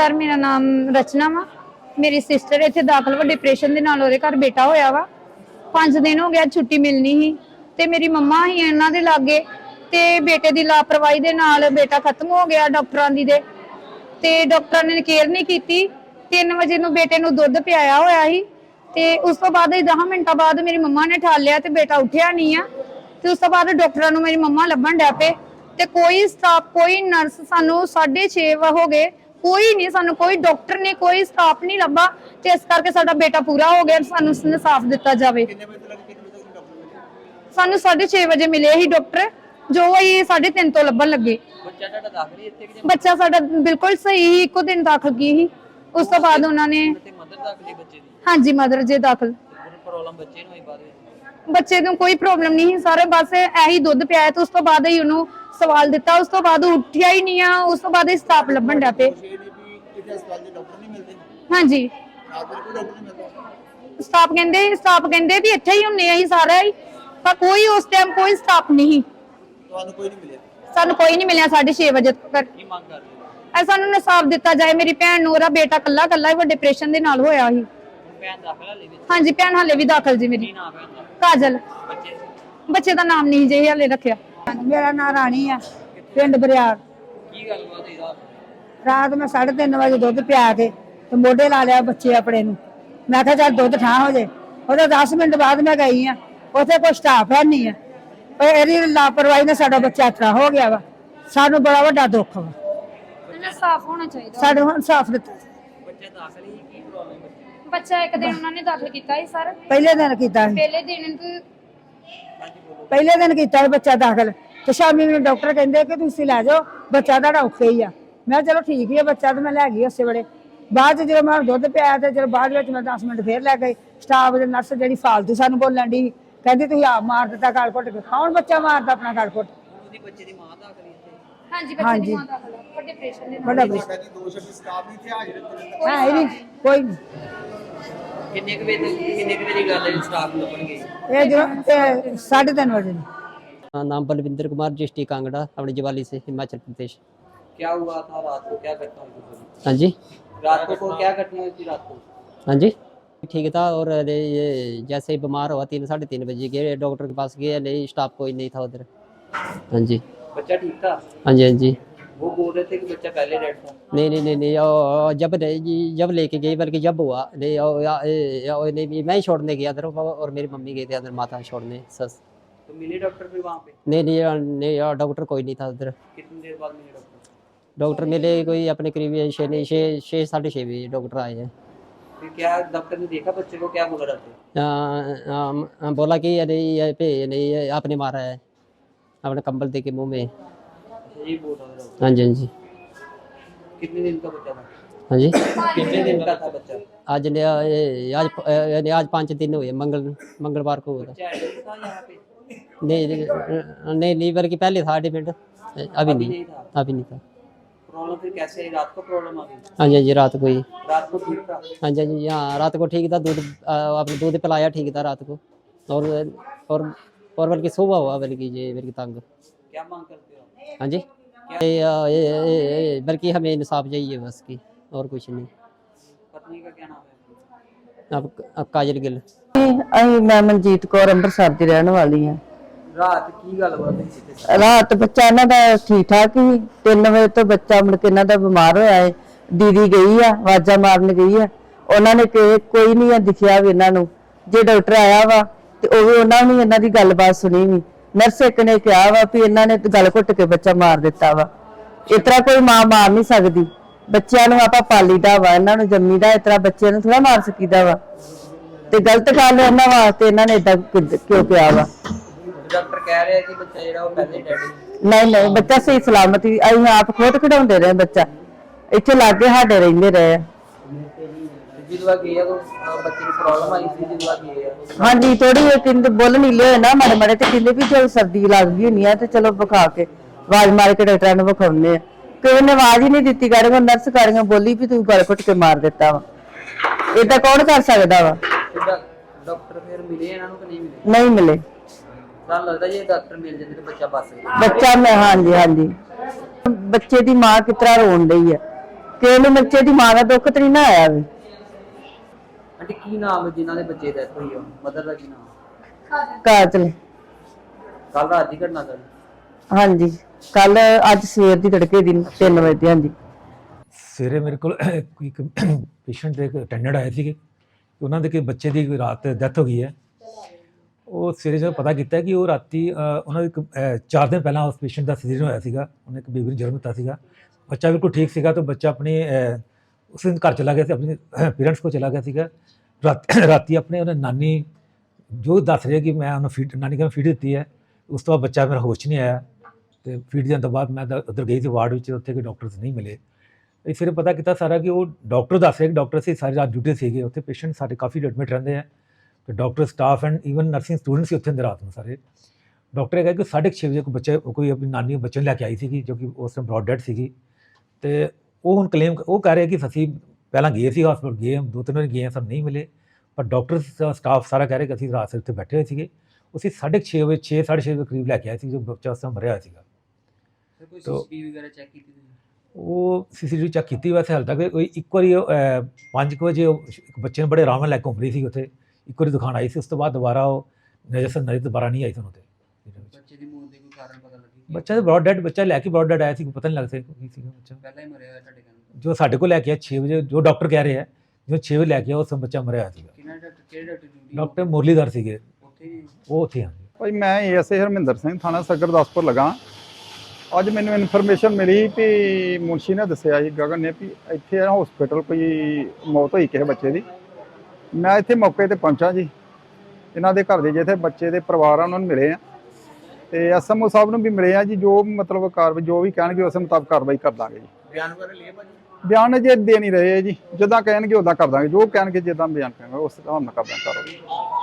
Sir, ਮੇਰਾ ਨਾਮ ਰਚਨਾ ਵਾ। ਮੇਰੀ ਸਿਸਟਰ ਇੱਥੇ ਦਾਖਲ ਵਾ ਡਿਪਰੈਸ਼ਨ ਦੇ ਨਾਲ ਉਹਦੇ ਘਰ ਬੇਟਾ ਹੋਇਆ ਵਾ। 5 ਦਿਨ ਹੋ ਗਿਆ ਛੁੱਟੀ ਮਿਲਣੀ ਸੀ ਤੇ ਮੇਰੀ ਮੰਮਾ ਹੀ ਇਹਨਾਂ ਦੇ ਲਾਗੇ ਤੇ ਬੇਟੇ ਦੀ ਲਾਪਰਵਾਹੀ ਦੇ ਨਾਲ ਬੇਟਾ ਖਤਮ ਹੋ ਗਿਆ ਡਾਕਟਰਾਂ ਦੀ ਦੇ। ਤੇ ਡਾਕਟਰਾਂ ਨੇ ਕੇਅਰ ਨਹੀਂ ਕੀਤੀ। 3 ਵਜੇ ਨੂੰ ਬੇਟੇ ਨੂੰ ਦੁੱਧ ਪਿਆਇਆ ਹੋਇਆ ਸੀ ਤੇ ਉਸ ਤੋਂ ਬਾਅਦ 10 ਮਿੰਟਾਂ ਬਾਅਦ ਮੇਰੀ ਮੰਮਾ ਨੇ ਠਾਲ ਲਿਆ ਤੇ ਬੇਟਾ ਉੱਠਿਆ ਨਹੀਂ ਆ। ਤੇ ਉਸ ਤੋਂ ਬਾਅਦ ਡਾਕਟਰਾਂ ਨੂੰ ਮੇਰੀ ਮੰਮਾ ਲੱਭਣ ਡੈ ਪਏ। ਤੇ ਕੋਈ ਸਟਾਫ ਕੋਈ ਨਰਸ ਸਾਨੂੰ 6:30 ਹੋ ਗਏ ਕੋਈ ਨਹੀਂ ਸਾਨੂੰ ਕੋਈ ਡਾਕਟਰ ਨੇ ਕੋਈ ਸਟਾਫ ਨਹੀਂ ਲੱਭਾ ਤੇ ਇਸ ਕਰਕੇ ਸਾਡਾ ਬੇਟਾ ਪੂਰਾ ਹੋ ਗਿਆ ਸਾਨੂੰ ਇਨਸਾਫ ਦਿੱਤਾ ਜਾਵੇ। ਸਾਨੂੰ 6:30 ਵਜੇ ਮਿਲੇ ਸੀ ਡਾਕਟਰ ਜੋ ਅਸੀਂ 3:30 ਤੋਂ ਲੱਭਣ ਲੱਗੇ। ਬੱਚਾ ਤੁਹਾਡਾ ਦਾਖਲ ਹੀ ਇੱਥੇ ਕਿ ਬੱਚਾ ਸਾਡਾ ਬਿਲਕੁਲ ਸਹੀ ਹੀ ਇੱਕੋ ਦਿਨ ਦਾਖਲ ਕੀ ਸੀ। ਉਸ ਤੋਂ ਬਾਅਦ ਉਹਨਾਂ ਨੇ ਮਦਰ ਦਾਖਲ ਹੀ ਬੱਚੇ ਦੀ? ਹਾਂਜੀ ਮਦਰ ਜੇ ਦਾਖਲ। ਕੋਈ ਪ੍ਰੋਬਲਮ ਬੱਚੇ ਨੂੰ ਹੀ ਬਾਅਦ ਵਿੱਚ? ਬੱਚੇ ਨੂੰ ਕੋਈ ਪ੍ਰੋਬਲਮ ਨਹੀਂ ਸੀ ਸਾਰੇ ਬਸ ਇਹੀ ਦੁੱਧ ਪਿਆਇਆ ਤੇ ਉਸ ਤੋਂ ਬਾਅਦ ਹੀ ਉਹਨੂੰ ਸਵਾਲ ਦਿੱਤਾ ਉਸ ਤੋਂ ਬਾਅਦ ਉਹ ਉੱਠਿਆ ਹੀ ਨਹੀਂ ਆ ਉਸ ਤੋਂ ਬਾਅਦ ਹੀ ਸਟਾਫ ਲੱਭਣ ਡਿਆ ਪਏ ਹਾਂਜੀ। ਸਟਾਫ ਕਹਿੰਦੇ ਸਟਾਫ ਕਹਿੰਦੇ ਵੀ ਇੱਥੇ ਹੀ ਹੁੰਨੇ ਆ ਅਸੀਂ ਸਾਰਾ ਹੀ ਪਰ ਕੋਈ ਉਸ ਟਾਈਮ ਕੋਈ ਸਟਾਫ ਨਹੀਂ। ਤੁਹਾਨੂੰ ਕੋਈ ਨਹੀਂ ਮਿਲਿਆ? ਸਾਨੂੰ ਕੋਈ ਨਹੀਂ ਮਿਲਿਆ 6:30 ਵਜੇ ਤੱਕ। ਕੀ ਮੰਗ ਕਰਦੇ ਹੋ? ਐ ਸਾਨੂੰ ਇਨਸਾਫ ਦਿੱਤਾ ਜਾਏ ਮੇਰੀ ਭੈਣ ਨੂੰ ਉਹਦਾ ਬੇਟਾ ਕੱਲਾ ਕੱਲਾ ਹੀ ਉਹ ਡਿਪਰੈਸ਼ਨ ਦੇ ਨਾਲ ਹੋਇਆ ਸੀ। ਹੁਣ ਭੈਣ ਦਾਖਲ ਹਾਲੇ ਵਿੱਚ? ਹਾਂਜੀ ਭੈਣ ਹਾਲੇ ਵੀ ਦਾਖਲ ਜੀ ਮੇਰੀ। ਕੀ ਨਾਮ ਹੈ ਉਹਦਾ? ਕਾਜਲ। ਬੱਚੇ? ਬੱਚੇ ਦਾ ਨਾਮ ਨਹੀਂ ਜੇ ਹਾਲੇ ਰੱਖਿਆ। ਮੇਰਾ ਨਾਂ ਰਾਣੀ ਆ ਪਿੰਡ ਬਰਿਆਰ। ਕੀ ਗੱਲ ਬਾਤ ਹੈ ਰਾਤ? ਰਾਤ ਮੈਂ 3:30 ਵਜੇ ਦੁੱਧ ਪਿਆ ਕੇ ਤੇ ਮੋਢੇ ਲਾ ਲਿਆ ਬੱਚੇ ਆਪਣੇ ਨੂੰ। ਮੈਂ ਕਿਹਾ ਚੱਲ ਦੁੱਧ ਠਾਂ ਹੋ ਜੇ। ਉਹਦੇ 10 ਮਿੰਟ ਬਾਅਦ ਮੈਂ ਗਈ ਆ ਉੱਥੇ ਕੋਈ ਸਟਾਫ ਹੈ ਨਹੀਂ ਆ। ਪਰ ਇਹਦੀ ਲਾਪਰਵਾਹੀ ਨਾਲ ਸਾਡਾ ਬੱਚਾ ਇਤਰਾ ਹੋ ਗਿਆ ਵਾ। ਸਾਨੂੰ ਬੜਾ ਵੱਡਾ ਦੁੱਖ ਵਾ। ਇਨਸਾਫ ਹੋਣਾ ਚਾਹੀਦਾ। ਸਾਡੇ ਹੁਣ ਸਾਫ਼ ਦਿੱਤਾ। ਬੱਚਾ ਦਾਖਲ ਹੀ ਕੀ ਪ੍ਰੋਬਲਮ ਬੱਚਾ ਇੱਕ ਦਿਨ ਉਹਨਾਂ ਨੇ ਦਾਖਲ ਕੀਤਾ ਸੀ ਸਰ। ਪਹਿਲੇ ਦਿਨ ਕੀਤਾ ਸੀ। ਪਹਿਲੇ ਦਿਨ ਤੋਂ ਪਹਿਲੇ ਦਿਨ ਕੀਤਾ ਬੱਚਾ ਦਾਖਲ ਤੇ ਸ਼ਾਮੀ ਮੈਨੂੰ ਡਾਕਟਰ ਕਹਿੰਦੇ ਕਿ ਤੁਸੀਂ ਲੈ ਜਾਓ ਬੱਚਾ ਤੁਹਾਡਾ ਔਖੇ ਹੀ ਆ। ਮੈਂ ਚਲੋ ਠੀਕ ਹੀ ਆ ਬੱਚਾ ਤੇ ਮੈਂ ਲੈ ਗਈ ਉਸੇ ਵੇਲੇ। ਬਾਅਦ ਚ ਜਦੋਂ ਮੈਂ ਦੁੱਧ ਪਿਆਇਆ ਤੇ ਜਦੋਂ ਬਾਅਦ ਵਿੱਚ ਮੈਂ 10 ਮਿੰਟ ਫੇਰ ਲੈ ਗਈ। ਸਟਾਫ ਦੇ ਨਰਸ ਜਿਹੜੀ ਫਾਲਤੂ ਸਾਨੂੰ ਬੋਲਣ ਦੀ ਕਹਿੰਦੀ ਤੁਸੀਂ ਆਪ ਮਾਰ ਦਿੱਤਾ ਗਲ ਘੁੱਟ ਕੇ। ਕੌਣ ਬੱਚਾ ਮਾਰਦਾ ਆਪਣਾ ਗਲ ਘੁੱਟ? ਉਹਦੀ ਬੱਚੇ ਦੀ ਮਾਂ ਦਾਖਲ ਇੱਥੇ ਹਾਂਜੀ। ਬੱਚੇ ਦੀ ਮਾਂ ਦਾਖਲ ਹੈ ਪਰ ਡਿਪਰੈਸ਼ਨ ਦੇ ਨਾਲ ਵੱਡਾ ਬੱਚਾ ਹੈ ਹੀ ਨਹੀਂ ਕੋਈ ਨਹੀਂ। ਕਿੰਨੇ ਕੁ ਵਜੇ ਕਿੰਨੇ ਕੁ ਵਜੇ ਦੀ ਗੱਲ ਹੈ ਸਟਾਫ ਲੱਭਣਗੇ ਇਹ ਜੋ ਇਹ ਸਾਢੇ ਤਿੰਨ ਵਜੇ ਨੂੰ हाँ, नाम बलविंदर कुमार डिस्ट्रिक्ट कांगड़ा अपने जवाली से हिमाचल प्रदेश क्या हुआ था रात को क्या घटना हुई थी हाँ जी रात को को क्या घटना हुई थी रात को हाँ जी ठीक था और अरे ये जैसे ही बीमार हुआ तीन साढ़े तीन बजे गए डॉक्टर के पास गए नहीं स्टाफ कोई नहीं था उधर हाँ जी बच्चा ठीक था हाँ जी हाँ जी वो बोल रहे थे कि बच्चा पहले डेड था नहीं नहीं नहीं नहीं और जब नहीं जी जब लेके गई बल्कि जब हुआ नहीं और या- ए- या- और नहीं मैं ही छोड़ने गया उधर और मेरी मम्मी गई थी अंदर माता छोड़ने सस तो मिले डॉक्टर फिर वहाँ पे नहीं नहीं यार- नहीं यार डॉक्टर कोई नहीं था उधर कितनी देर बाद मिले डॉक्टर डॉक्टर मिले कोई अपने करीब छः नहीं छः छः साढ़े छः बजे डॉक्टर आए हैं फिर क्या डॉक्टर ने देखा बच्चे को क्या बोला रहते आ, आ, आ, बोला कि अरे ये पे नहीं ये आपने मारा है अपने कंबल दे के मुंह में हाँ। जी हाँ जी। कितने दिन का बच्चा था? हाँ जी। कितने दिन का था बच्चा? आज ने आज यानी आज पाँच दिन हुए मंगल मंगलवार को हुआ नहीं नहीं नहीं बल्कि पहले था एडमिट अभी नहीं अभी नहीं था। प्रॉब्लम फिर कैसे आई रात को प्रॉब्लम आ गई? हाँ जी हाँ जी रात को ही। रात को ठीक था? हाँ जी हाँ जी हाँ रात को ठीक था दूध आपने दूध पिलाया ठीक था रात को। और और और बल्कि सुबह हुआ बल्कि ये बल्कि तंग। क्या मांग करते हो हाँ जी ये, आ, ये, ये, ये बल्कि हमें इंसाफ चाहिए बस की और कुछ नहीं पत्नी का क्या नाम है अब अब काजल गिल ਅਸੀਂ ਮੈਂ ਮਨਜੀਤ ਕੌਰ ਅੰਮ੍ਰਿਤਸਰ ਦੀ ਰਹਿਣ ਵਾਲੀ ਹਾਂ रात की गल बात हुई थी ਰਾਤ ਬੱਚਾ ਇਹਨਾਂ ਦਾ ਠੀਕ ਠਾਕ ਸੀ 3 ਵਜੇ ਤੋਂ ਬੱਚਾ ਮੁੜ ਕੇ ਇਹਨਾਂ ਦਾ ਬਿਮਾਰ ਹੋਇਆ ਹੈ ਦੀਦੀ ਗਈ ਆ ਆਵਾਜ਼ਾਂ ਮਾਰਨ ਗਈ ਆ ਉਹਨਾਂ ਨੇ ਕਿ ਕੋਈ ਨਹੀਂ ਆ ਦਿਖਿਆ ਵੀ ਇਹਨਾਂ ਨੂੰ ਜੇ ਡਾਕਟਰ ਆਇਆ ਵਾ ਤੇ ਉਹ ਵੀ ਉਹਨਾਂ ਨੇ ਇਹਨਾਂ ਦੀ ਗੱਲਬਾਤ ਸੁਣੀ ਨਹੀਂ ਨਰਸ ਇੱਕ ਨੇ ਕਿਹਾ ਵਾ ਵੀ ਇਹਨਾਂ ਨੇ ਗਲ ਘੁੱਟ ਕੇ ਬੱਚਾ ਮਾਰ ਦਿੱਤਾ ਵਾ। ਇਸ ਕੋਈ ਮਾਂ ਮਾਰ ਨਹੀਂ ਸਕਦੀ। ਬੱਚਿਆਂ ਨੂੰ ਆਪਾਂ ਪਾਲੀਦਾ ਵਾ ਇਹਨਾਂ ਨੂੰ ਜੰਮੀਦਾ ਇਸ ਤਰ੍ਹਾਂ ਬੱਚਿਆਂ ਨੂੰ ਥੋੜਾ ਮਾਰ ਸਕੀਦਾ ਵਾ। ਤੇ ਗਲਤ ਗੱਲ ਇਹਨਾਂ ਵਾਸਤੇ ਇਹਨਾਂ ਨੇ ਇਦਾਂ ਕਿਉਂ ਪਿਆ ਵਾ? ਡਾਕਟਰ ਕਹਿ ਰਿਹਾ ਕਿ ਬੱਚਾ ਜਿਹੜਾ ਉਹ ਪਹਿਲੇ ਡੈਡ ਨਹੀਂ ਨਹੀਂ ਬੱਚਾ ਸਹੀ ਸਲਾਮਤੀ ਅਸੀਂ ਆਪ ਖੁਦ ਖਿਡਾਉਂਦੇ ਰਹੇ ਬੱਚਾ। ਇੱਥੇ ਲਾਗੇ ਸਾਡੇ ਰਹਿੰਦੇ ਰਹੇ ਜਿਦਵਾ ਗਏ ਆ ਤਾਂ ਬੱਚੇ ਨੂੰ ਪ੍ਰੋਬਲਮ ਆਈ ਸੀ ਜਿਦਵਾ ਗਏ ਆ। ਹਾਂਜੀ ਥੋੜੀ ਇਹ ਕਿੰਦ ਬੁੱਲ ਨੀਲੇ ਹੋਏ ਨਾ ਮਾੜੇ ਮਾੜੇ ਤੇ ਕਹਿੰਦੇ ਵੀ ਜੇ ਸਰਦੀ ਲੱਗ ਗਈ ਹੋਣੀ ਆ ਤੇ ਚਲੋ ਵਿਖਾ ਕੇ ਆਵਾਜ਼ ਮਾਰ ਕੇ ਡਾਕਟਰਾਂ ਨੂੰ ਵਿਖਾਉਂਦੇ ਆ। ਕਿ ਉਹਨੇ ਆਵਾਜ਼ ਹੀ ਨਹੀਂ ਦਿੱਤੀ ਗਾੜੀਆਂ ਨਰਸ ਗਾੜੀਆਂ ਬੋਲੀ ਵੀ ਤੂੰ ਗਲ ਘੁੱਟ ਕੇ ਮਾਰ ਦਿੱਤਾ ਵਾ। ਏਦਾਂ ਕੌਣ ਕਰ ਸਕਦਾ ਵਾ? ਤੇ ਡਾ- ਡਾਕਟਰ ਫਿਰ ਮਿਲੇ ਇਹਨਾਂ ਨੂੰ ਕਿ ਨਹੀਂ ਮਿਲੇ? ਨਹੀਂ ਮਿਲੇ। ਤੁਹਾਨੂੰ ਲੱਗਦਾ ਜੇ ਡਾਕਟਰ ਮਿਲ ਜਾਂਦੇ ਤਾਂ ਬੱਚਾ ਬਚ ਸਕਦਾ ਬੱਚਾ ਮੈਂ ਹਾਂਜੀ ਹਾਂਜੀ। ਬੱਚੇ ਦੀ ਮਾਂ ਕਿਤਰਾ ਰੋਣ ਰਹੀ ਆ। ਨੂੰ ਬੱਚੇ ਦੀ ਮਾਂ ਦਾ ਦੁੱਖ ਤੇ ਨਹੀਂ ਨਾ ਆਇਆ ਵੀ। ਆਂਟੀ ਕੀ ਨਾਮ ਹੈ ਜਿਨ੍ਹਾਂ ਦੇ ਬੱਚੇ ਡੈਥ ਹੋਈ ਆ? ਮਦਰ ਦਾ ਕੀ ਨਾਮ? ਕਾਜਲ ਕੱਲ ਰਾਤ ਦੀ ਘਟਨਾ ਸਰ ਹਾਂਜੀ। ਕੱਲ ਅੱਜ ਸਵੇਰ ਦੀ ਤੜਕੇ ਦੀ 3 ਵਜੇ ਦੀ ਹਾਂਜੀ। ਸਵੇਰੇ ਮੇਰੇ ਕੋਲ ਇੱਕ ਪੇਸ਼ੈਂਟ ਦੇ ਅਟੈਂਡੈਂਟ ਆਏ ਸੀਗੇ। ਕਿ ਉਹਨਾਂ ਦੇ ਕਿ ਬੱਚੇ ਦੀ ਰਾਤ ਡੈਥ ਹੋ ਗਈ ਹੈ। ਉਹ ਸਵੇਰੇ ਜਦੋਂ ਪਤਾ ਕੀਤਾ ਕਿ ਉਹ ਰਾਤੀ ਅ, ਉਹਨਾਂ ਦੇ 4 ਦਿਨ ਪਹਿਲਾਂ ਉਸ ਪੇਸ਼ੈਂਟ ਦਾ ਸਿਜ਼ੇਰੀਅਨ ਹੋਇਆ ਸੀਗਾ। ਉਹਨੇ ਇੱਕ ਬੇਬੀ ਨੂੰ ਜਨਮ ਦਿੱਤਾ ਸੀਗਾ। ਬੱਚਾ ਬਿਲਕੁਲ ਠੀਕ ਸੀਗਾ ਤਾਂ ਬੱਚਾ ਆਪਣੇ ਅ, ਉਸ ਦਿਨ ਘਰ ਚਲਾ ਗਿਆ ਸੀ ਆਪਣੇ ਪੇਰੈਂਟਸ ਕੋਲ ਚਲਾ ਗਿਆ ਸੀਗਾ। ਰਾਤ- ਰਾਤੀ ਆਪਣੇ ਉਹਨੇ ਨਾਨੀ ਜੋ ਦੱਸ ਰਿਹਾ ਕਿ ਮੈਂ ਉਹਨੂੰ ਫੀਡ ਨਾਨੀ ਕਹਿੰਦਾ ਫੀਡ ਦਿੱਤੀ ਹੈ। ਉਸ ਤੋਂ ਬਾਅਦ ਬੱਚਾ ਮੇਰਾ ਹੋਸ਼ ਨਹੀਂ ਆਇਆ ਤੇ ਫੀਡ ਦੇਣ ਤੋਂ ਬਾਅਦ ਮੈਂ ਤਾਂ ਉੱਧਰ ਗਈ ਸੀ ਵਾਰਡ ਵਿੱਚ, ਉੱਥੇ ਕੋਈ ਡਾਕਟਰਸ ਨਹੀਂ ਮਿਲੇ। ਇਸ ਫਿਰ ਪਤਾ ਕੀਤਾ ਸਾਰਾ ਕਿ ਉਹ ਡਾਕਟਰ ਦੱਸ ਰਿਹਾ ਕਿ ਡਾਕਟਰ ਸੀ, ਸਾਰੇ ਰਾਤ ਡਿਊਟੀ ਸੀਗੇ। ਉੱਥੇ ਪੇਸ਼ੈਂਟ ਸਾਡੇ ਕਾਫੀ ਐਡਮਿਟ ਰਹਿੰਦੇ ਆ। ਤੇ doctor staff and even nursing students ਸੀ ਉੱਥੇ ਅੰਦਰ ਰਾਤ ਨੂੰ ਸਾਰੇ। ਡਾਕਟਰ ਇਹ ਕਿਹਾ ਕਿ 6:30 ਵਜੇ ਕੋਈ ਬੱਚਾ, ਕੋਈ ਆਪਣੀ ਨਾਨੀ ਬੱਚੇ ਨੂੰ ਲੈ ਕੇ ਆਈ ਸੀਗੀ, ਜੋ ਕਿ ਉਸ ਟਾਈਮ ਬ੍ਰੌਡ ਡੈਡ ਸੀਗੀ। ਤੇ ਉਹ ਹੁਣ ਕਲੇਮ ਉਹ ਕਹਿ ਰਹੇ ਕਿ ਅਸੀਂ ਪਹਿਲਾਂ ਗਏ ਸੀ ਹਸਪਤਾਲ ਗਏ ਦੋ ਤਿੰਨ ਵਾਰ ਗਏ ਹਾਂ, ਸਾਨੂੰ ਨਹੀਂ ਮਿਲੇ ਪਰ ਡਾਕਟਰ ਸਟਾਫ ਸਾਰਾ ਕਹਿ ਰਹੇ ਕਿ ਅਸੀਂ ਰਾਤ ਉੱਥੇ ਬੈਠੇ ਹੋਏ ਸੀਗੇ ਅਸੀਂ 6:30 ਵਜੇ 6 6:30 ਵਜੇ ਕਰੀਬ ਲੈ ਕੇ ਆਏ ਸੀ ਜੋ ਬੱਚਾ ਉਸ ਟਾਈਮ ਮਰਿਆ ਹੋਇਆ ਸੀਗਾ ਸਰ ਕੋਈ ਤੋ- ਸੀਸੀਟੀਵੀ ਵਗੈਰਾ ਚੈੱਕ ਕੀਤੀ ਤੁਸੀਂ ਉਹ ਸੀਸੀਟੀਵੀ ਚੈੱਕ ਕੀਤੀ ਵੈਸੇ ਹਾਲ ਤੱਕ ਕੋਈ ਇੱਕ ਵਾਰੀ 5 ਵਜੇ ਉਹ ਇੱਕ ਬੱਚੇ ਨੂੰ ਬੜੇ ਆਰਾਮ ਨਾਲ ਲੈ ਕੇ ਘੁੰਮ ਰਹੀ ਸੀ ਉੱਥੇ ਇੱਕ ਵਾਰੀ ਦਿਖਾਣ ਆਈ ਸੀ ਉਸ ਤੋਂ ਬਾਅਦ ਦੁਬਾਰਾ ਉਹ ਨਜ਼ਰ ਨਜ਼ਰ ਦੁਬਾਰਾ ਨਹੀਂ ਆਈ ਸਾਨੂੰ ਤੇ ਬੱਚੇ ਦੀ ਮੌਤ ਦੇ ਕੋਈ ਕਾਰਨ ਪਤਾ ਲੱਗੀ ਬੱਚਾ ਤਾਂ ਬ੍ਰੌਡ ਡੈਡ ਬੱਚਾ ਲੈ ਕੇ ਬ੍ਰੌਡ ਡੈਡ ਆਇਆ ਸੀ ਕੋਈ ਪਤਾ ਨਹੀਂ ਲੱਗਦਾ ਕੀ ਸੀਗਾ ਬੱਚਾ। ਪਹਿਲਾਂ ਹੀ ਮਰਿਆ ਹੋਇਆ ਤੁਹਾਡੇ ਜੋ ਸਾਡੇ ਕੋਲ ਲੈ ਕੇ ਆਇਆ 6 ਵਜੇ ਜੋ ਡਾਕਟਰ ਕਹਿ ਰਹੇ ਆ ਜੋ 6 ਵਜੇ ਲੈ ਕੇ ਆਇਆ ਉਸ ਸਮੇਂ ਬੱਚਾ ਮਰਿਆ ਹੋਇਆ ਸੀਗਾ। ਕਿਹਨਾਂ ਡਾਕਟਰ ਕਿਹੜੇ ਡਾਕਟਰ ਡਿਊਟੀ? ਡਾਕਟਰ ਮੁਰਲੀਧਰ ਸੀਗੇ। ਉੱਥੇ ਉਹ ਉੱਥੇ ਹਾਂ ਭਾਈ ਮੈਂ ਏਐਸਏ ਹਰਮਿੰਦਰ ਸਿੰਘ ਥਾਣਾ ਸਦਰ ਗੁਰਦਾਸਪੁਰ ਲਗਾ ਅੱਜ ਮੈਨੂੰ ਇਨਫੋਰਮੇਸ਼ਨ ਮਿਲੀ ਵੀ ਮੁਨਸ਼ੀ ਨੇ ਦੱਸਿਆ ਸੀ ਗਗਨ ਨੇ ਵੀ ਇੱਥੇ ਹਸਪੀਟਲ ਕੋਈ ਮੌਤ ਹੋਈ ਕਿਸੇ ਬੱਚੇ ਦੀ। ਮੈਂ ਇੱਥੇ ਮੌਕੇ ਤੇ ਪਹੁੰਚਾ ਜੀ। ਇਹਨਾਂ ਦੇ ਘਰ ਦੇ ਜਿੱਥੇ ਬੱਚੇ ਦੇ ਪਰਿਵਾਰ ਆ ਉਹਨਾਂ ਨੂੰ ਮਿਲੇ ਆ। ਤੇ ਐਸਐਮਓ ਸਾਹਿਬ ਨੂੰ ਵੀ ਮਿਲੇ ਆ ਜੀ ਜੋ ਮਤਲਬ ਕਾਰਵਾਈ ਜੋ ਵੀ ਕਹਿਣਗੇ ਉਸ ਮੁਤਾਬਕ ਕਾਰਵਾਈ ਕਰ ਦਾਂਗੇ ਜੀ। ਬਿਆਨ ਵਗੈਰਾ ਲਿਆ ਭਾਜੀ? ਬਿਆਨ ਜੇ ਦੇ ਨਹੀਂ ਰਹੇ ਜੀ। ਜਿੱਦਾਂ ਕਹਿਣਗੇ ਉਦਾਂ ਕਰ ਦਾਂਗੇ। ਜੋ ਕਹਿਣਗੇ ਜਿੱਦਾਂ ਬਿਆਨ ਕਰਨਗੇ ਉਸ ਹਿਸਾਬ ਨਾਲ ਕਰ ਦਾਂਗੇ ਕਾਰਵਾਈ।